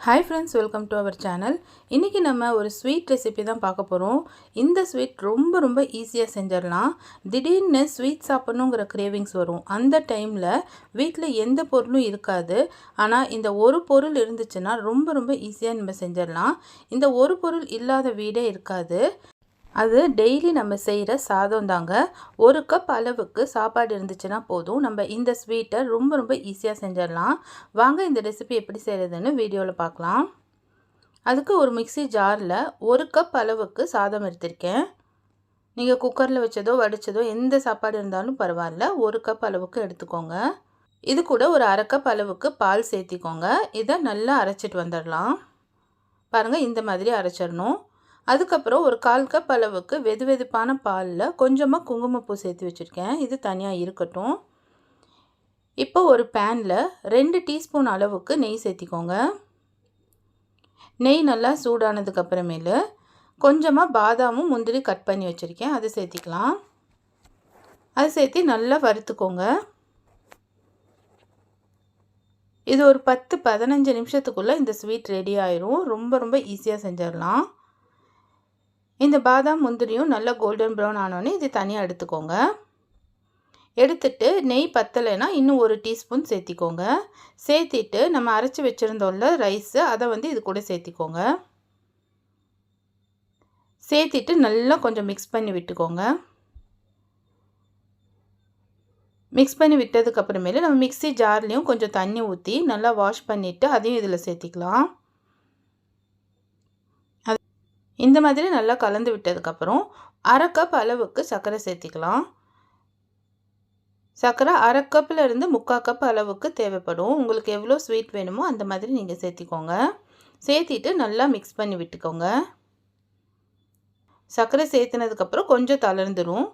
Hi friends welcome to our channel இன்றைக்கி நம்ம ஒரு ஸ்வீட் ரெசிபி தான் பார்க்க போகிறோம் இந்த ஸ்வீட் ரொம்ப ரொம்ப ஈஸியாக செஞ்சிடலாம். திடீர்னு ஸ்வீட் சாப்பிட்ணுங்கிற கிரேவிங்ஸ் வரும். அந்த டைமில் வீட்டில் எந்த பொருளும் இருக்காது. ஆனால் இந்த ஒரு பொருள் இருந்துச்சுன்னா ரொம்ப ரொம்ப ஈஸியாக நம்ம செஞ்சிடலாம். இந்த ஒரு பொருள் இல்லாத வீடே இருக்காது. அது டெய்லி நம்ம செய்கிற சாதம் தாங்க ஒரு கப் அளவுக்கு சாப்பாடு இருந்துச்சுன்னா போதும். நம்ம இந்த ஸ்வீட்டை ரொம்ப ரொம்ப ஈஸியாக செஞ்சிடலாம். வாங்க இந்த ரெசிபி எப்படி செய்கிறதுன்னு வீடியோவில் பார்க்கலாம். அதுக்கு ஒரு மிக்சி ஜாரில் ஒரு கப் அளவுக்கு சாதம் எடுத்திருக்கேன். நீங்கள் குக்கரில் வச்சதோ வடித்ததோ எந்த சாப்பாடு இருந்தாலும் பரவாயில்ல. ஒரு கப் அளவுக்கு எடுத்துக்கோங்க. இது கூட ஒரு அரை கப் அளவுக்கு பால் சேர்த்திக்கோங்க. இதை நல்லா அரைச்சிட்டு வந்துடலாம். பாருங்கள் இந்த மாதிரி அரைச்சிடணும். அதுக்கப்புறம் ஒரு கால் கப் அளவுக்கு வெது வெதுப்பான பாலில் கொஞ்சமாக குங்குமப்பூ சேர்த்து வச்சுருக்கேன். இது தனியாக இருக்கட்டும். இப்போ ஒரு பேனில் ரெண்டு டீஸ்பூன் அளவுக்கு நெய் சேர்த்திக்கோங்க. நெய் நல்லா சூடானதுக்கப்புறமேலு கொஞ்சமாக பாதாமும் முந்திரி கட் பண்ணி வச்சுருக்கேன். அதை சேர்த்திக்கலாம். அதை சேர்த்து நல்லா வறுத்துக்கோங்க. இது ஒரு பத்து பதினஞ்சு நிமிஷத்துக்குள்ளே இந்த ஸ்வீட் ரெடி ஆயிரும். ரொம்ப ரொம்ப ஈஸியாக செஞ்சிடலாம். இந்த பாதாம் முந்திரியும் நல்லா கோல்டன் ப்ரௌன் ஆனோடனே இது தனியாக எடுத்துக்கோங்க. எடுத்துட்டு நெய் பத்தலைன்னா இன்னும் ஒரு டீஸ்பூன் சேர்த்திக்கோங்க. சேர்த்திட்டு நம்ம அரைச்சி வச்சுருந்தோம்ல ரைஸு அதை வந்து இது கூட சேர்த்திக்கோங்க. சேர்த்திட்டு நல்லா கொஞ்சம் மிக்ஸ் பண்ணி விட்டுக்கோங்க. மிக்ஸ் பண்ணி விட்டதுக்கப்புறமேலே நம்ம மிக்ஸி ஜார்லேயும் கொஞ்சம் தண்ணி ஊற்றி நல்லா வாஷ் பண்ணிவிட்டு அதையும் இதில் சேர்த்திக்கலாம். இந்த மாதிரி நல்லா கலந்து விட்டதுக்கப்புறம் அரை கப் அளவுக்கு சர்க்கரை சேர்த்திக்கலாம். சர்க்கரை அரை கப்பில் இருந்து முக்கால் கப் அளவுக்கு தேவைப்படும். உங்களுக்கு எவ்வளோ ஸ்வீட் வேணுமோ அந்த மாதிரி நீங்கள் சேர்த்திக்கோங்க. சேர்த்திட்டு நல்லா மிக்ஸ் பண்ணி விட்டுக்கோங்க. சர்க்கரை சேர்த்துனதுக்கப்புறம் கொஞ்சம் தளர்ந்துடும்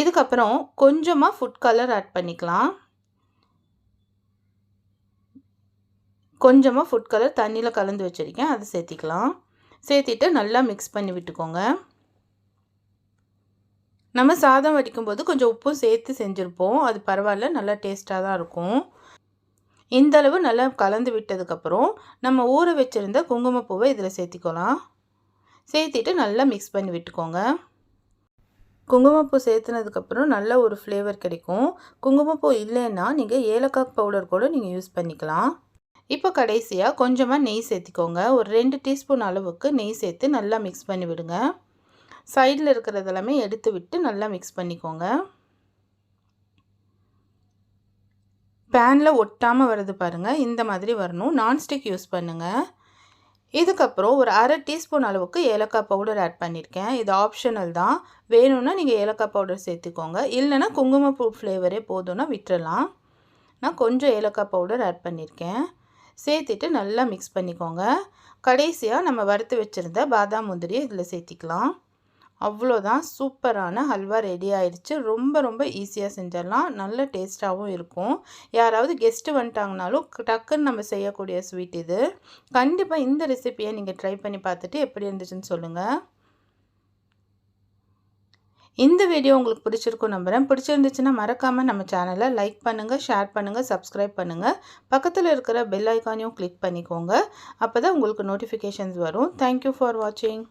இதுக்கப்புறம் கொஞ்சமாக ஃபுட் கலர் ஆட் பண்ணிக்கலாம். கொஞ்சமாக ஃபுட் கலர் தண்ணியில் கலந்து வச்சுருக்கேன். அதை சேர்த்திக்கலாம். சேர்த்திட்டு நல்லா மிக்ஸ் பண்ணி விட்டுக்கோங்க. நம்ம சாதம் வடிக்கும்போது கொஞ்சம் உப்பும் சேர்த்து செஞ்சுருப்போம். அது பரவாயில்ல நல்லா டேஸ்ட்டாக தான் இருக்கும். இந்தளவு நல்லா கலந்து விட்டதுக்கப்புறம் நம்ம ஊற வச்சுருந்த குங்குமப்பூவை இதில் சேர்த்திக்கலாம். சேர்த்திட்டு நல்லா மிக்ஸ் பண்ணி விட்டுக்கோங்க. குங்குமப்பூ சேர்த்துனதுக்கப்புறம் நல்ல ஒரு ஃப்ளேவர் கிடைக்கும். குங்குமப்பூ இல்லைன்னா நீங்கள் ஏலக்காய் பவுடர் கூட நீங்கள் யூஸ் பண்ணிக்கலாம். இப்போ கடைசியாக கொஞ்சமாக நெய் சேர்த்திக்கோங்க. ஒரு ரெண்டு டீஸ்பூன் அளவுக்கு நெய் சேர்த்து நல்லா மிக்ஸ் பண்ணி விடுங்க. சைடில் இருக்கிறதெல்லாமே எடுத்து விட்டு நல்லா மிக்ஸ் பண்ணிக்கோங்க. பேனில் ஒட்டாமல் வருது பாருங்கள் இந்த மாதிரி வரணும். நான்ஸ்டிக் யூஸ் பண்ணுங்கள் இதுக்கப்புறம் ஒரு அரை டீஸ்பூன் அளவுக்கு ஏலக்காய் பவுடர் ஆட் பண்ணியிருக்கேன் இது ஆப்ஷனல் தான். வேணும்னா நீங்கள் ஏலக்காய் பவுடர் சேர்த்துக்கோங்க. இல்லைனா குங்குமப்பூ ஃப்ளேவரே போதும்னா விட்டுறலாம். நான் கொஞ்சம் ஏலக்காய் பவுடர் ஆட் பண்ணியிருக்கேன் சேர்த்துட்டு நல்லா மிக்ஸ் பண்ணிக்கோங்க. கடைசியாக நம்ம வறுத்து வச்சுருந்த பாதாம் முந்திரியை இதில் சேர்த்திக்கலாம். அவ்வளோதான் சூப்பரான ஹல்வா ரெடி ஆயிடுச்சு. ரொம்ப ரொம்ப ஈஸியாக செஞ்சிடலாம். நல்ல டேஸ்ட்டாகவும் இருக்கும். யாராவது கெஸ்ட்டு வந்துட்டாங்கனாலும் டக்குன்னு நம்ம செய்யக்கூடிய ஸ்வீட் இது. கண்டிப்பாக இந்த ரெசிப்பியை நீங்கள் ட்ரை பண்ணி பார்த்துட்டு எப்படி இருந்துச்சுன்னு சொல்லுங்கள் இந்த வீடியோ உங்களுக்கு பிடிச்சிருக்கும் நம்புகிறேன் பிடிச்சிருந்துச்சுன்னா மறக்காமல் நம்ம சேனலை லைக் பண்ணுங்கள் ஷேர் பண்ணுங்கள் சப்ஸ்கிரைப் பண்ணுங்கள் பக்கத்தில் இருக்கிற பெல் ஐக்கானையும் கிளிக் பண்ணிக்கோங்க. அப்போ தான் உங்களுக்கு நோட்டிஃபிகேஷன்ஸ் வரும். தேங்க்யூ ஃபார் வாட்சிங்